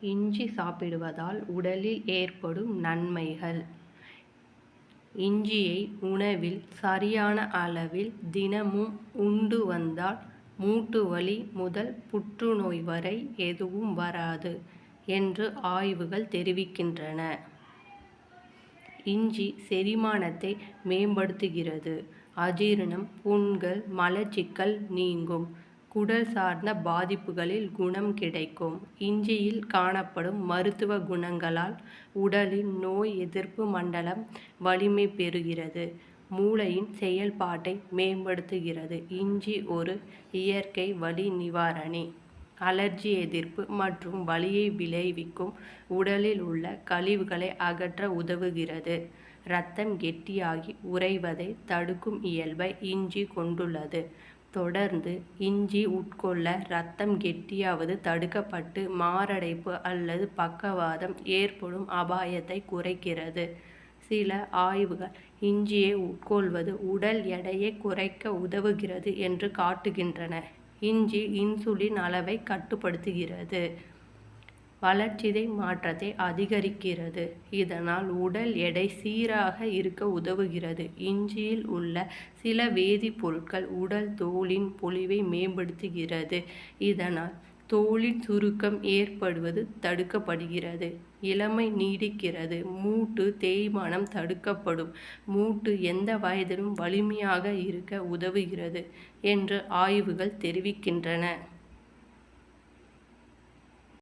இஞ்சி சாப்பிடுவதால் உடலில் ஏற்படும் நன்மைகள் இஞ்சியை உணவில் சரியான அளவில் தினமும் உண்டு வந்தால் மூட்டு வலி முதல் புற்றுநோய் வரை எதுவும் வராது என்று ஆய்வுகள் தெரிவிக்கின்றன. இஞ்சி செரிமானத்தை மேம்படுத்துகிறது. அஜீரணம் புண்கள் மலச்சிக்கல் நீங்கும். குடல் சார்ந்த பாதிப்புகளில் குணம் கிடைக்கும். இஞ்சியில் காணப்படும் மருத்துவ குணங்களால் உடலின் நோய் எதிர்ப்பு மண்டலம் வலிமை பெறுகிறது. மூளையின் செயல்பாட்டை மேம்படுத்துகிறது. இஞ்சி ஒரு இயற்கை வலி நிவாரணி. அலர்ஜி எதிர்ப்பு மற்றும் வலியை விளைவிக்கும் உடலில் உள்ள கழிவுகளை அகற்ற உதவுகிறது. ரத்தம் கெட்டியாகி உறைவதை தடுக்கும் இயல்பை இஞ்சி கொண்டுள்ளது. தொடர்ந்து இஞ்சி உட்கொள்ள ரத்தம் கெட்டியாவது தடுக்கப்பட்டு மாரடைப்பு அல்லது பக்கவாதம் ஏற்படும் அபாயத்தை குறைக்கிறது. சில ஆய்வுகள் இஞ்சியை உட்கொள்வது உடல் எடையை குறைக்க உதவுகிறது என்று காட்டுகின்றன. இஞ்சி இன்சுலின் அளவை கட்டுப்படுத்துகிறது. வளர்சிதை மாற்றத்தை அதிகரிக்கிறது. இதனால் உடல் எடை சீராக இருக்க உதவுகிறது. இஞ்சியில் உள்ள சில வேதிப்பொருட்கள் உடல் தோலின் பொலிவை மேம்படுத்துகிறது. இதனால் தோலின் சுருக்கம் ஏற்படுவது தடுக்கப்படுகிறது. இளமை நீடிக்கிறது. மூட்டு தேய்மானம் தடுக்கப்படும். மூட்டு எந்த வயதிலும் வலிமையாக இருக்க உதவுகிறது என்று ஆய்வுகள் தெரிவிக்கின்றன.